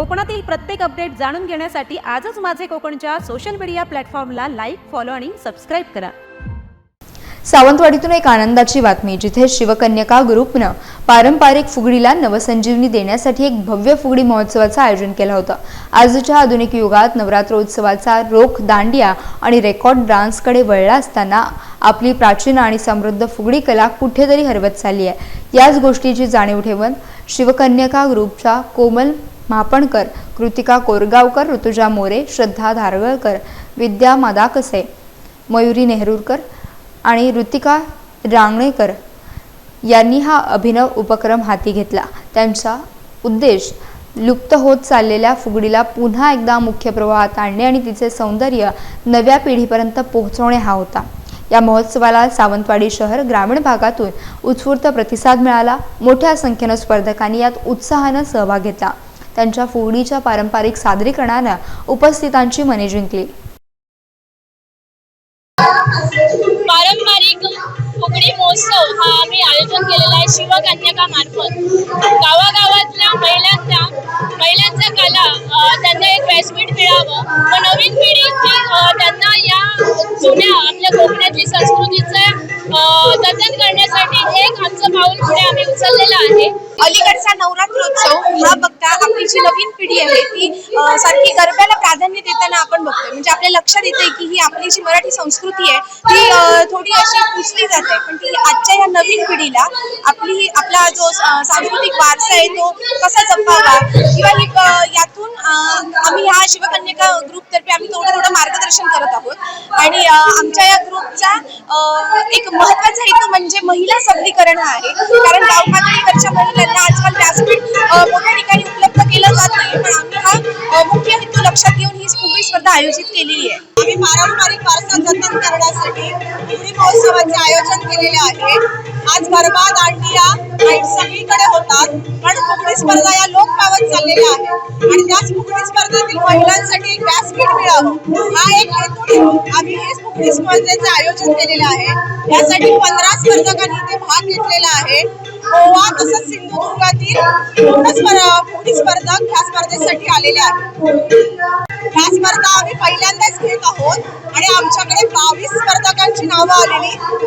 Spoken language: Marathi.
कोकणातील प्रत्येक अपडेट जाणून घेण्यासाठी आजच माझे कोकणच्या सोशल मीडिया प्लॅटफॉर्मला लाईक फॉलो आणि सबस्क्राईब करा. सावंतवाडीतून एक आनंदाची बातमी जिथे शिवकन्यका ग्रुपनं पारंपरिक फुगडीला नवसंजीवनी देण्यासाठी एक भव्य फुगडी महोत्सवाचं आयोजन केलं होतं. आजच्या आधुनिक युगात नवरात्रोत्सवाचा रोख दांडिया आणि रेकॉर्ड डान्सकडे वळला असताना आपली प्राचीन आणि समृद्ध फुगडी कला कुठेतरी हरवत चालली आहे. याच गोष्टीची जाणीव ठेवून शिवकन्यका ग्रुपच्या कोमल मापणकर कृतिका कोरगावकर ऋतुजा मोरे श्रद्धा धारगळकर विद्या मदाकसे मयुरी नेहरूरकर आणि ऋतिका रांगणेकर यांनी हा अभिनव उपक्रम हाती घेतला. त्यांचा उद्देश लुप्त होत चाललेल्या फुगडीला पुन्हा एकदा मुख्य प्रवाहात आणणे आणि तिचे सौंदर्य नव्या पिढीपर्यंत पोहोचवणे हा होता. या महोत्सवाला सावंतवाडी शहर ग्रामीण भागातून उत्स्फूर्त प्रतिसाद मिळाला. मोठ्या संख्येनं स्पर्धकांनी यात उत्साहानं सहभाग घेतला. त्यांच्या फोडीच्या पारंपरिक सादरीकरणानं उपस्थितांची मने जिंकली. पारंपरिक फुगडी महोत्सव हा आम्ही आयोजन केलेला आहे शिवकन्याका मार्फत. गावागावातल्या महिलांना महिलांचा कला त्यांना एक व्यासपीठ मिळावं. व नवीन पिढी त्यांना या जुन्या आपल्या कोकणातली संस्कृतीचं जतन करण्यासाठी एक आमचं पाऊल पुढे आम्ही उचललेलं आहे. अलीकडचा नवरात्रोत्सव हा बघता आपली जी नवीन पिढी आहे ती सारखी गरब्याला प्राधान्य देताना आपण बघतोय. म्हणजे आपल्या लक्षात येते की ही आपली जी मराठी संस्कृती आहे ती थोडी अशी पुसली जाते. पण ती आजच्या या नवीन पिढीला आपली ही- आपला जो सांस्कृतिक वारसा आहे तो कसा जपावा किंवा ही यातून आम्ही ह्या शिवकन्यका ग्रुप तर्फे आम्ही थोडं थोडं मार्गदर्शन करत आणि आमच्या या ग्रुपचा एक महत्त्वाचा हेतू म्हणजे महिला सबलीकरण हा आहे. कारण गाव पातळीवरच्या महिलांना आजकाल व्यासपीठ मोठ्या ठिकाणी उपलब्ध केलं जात नाही. पण आम्ही हा मुख्य हेतू लक्षात घेऊन ही फुगडी स्पर्धा आयोजित केलेली आहे. आम्ही पारंपरिक वारसा जतन करण्यासाठी फुगडी महोत्सवाचे आयोजन केलेले आहे. आज गरबा दांडिया सगळीकडे होतात. पण फुगडी स्पर्धा या लोक पावत चाललेल्या आहेत. आणि त्याच फुगडी स्पर्धेतील महिलांसाठी एक व्यासपीठ हा एक हेतू आम्ही हे फुगडी स्पर्धेचे आयोजन केलेलं आहे. यासाठी पंधरा स्पर्धकांनी इथे भाग घेतलेला आहे. गोवा तसंच सिंधुदुर्गातील मोठी स्पर्धा स्पर्धक ह्या स्पर्धेसाठी आलेले आहेत. ह्या स्पर्धा आम्ही पहिल्यांदाच घेत आहोत आणि आमच्याकडे बावीस स्पर्धकांची नावं आलेली.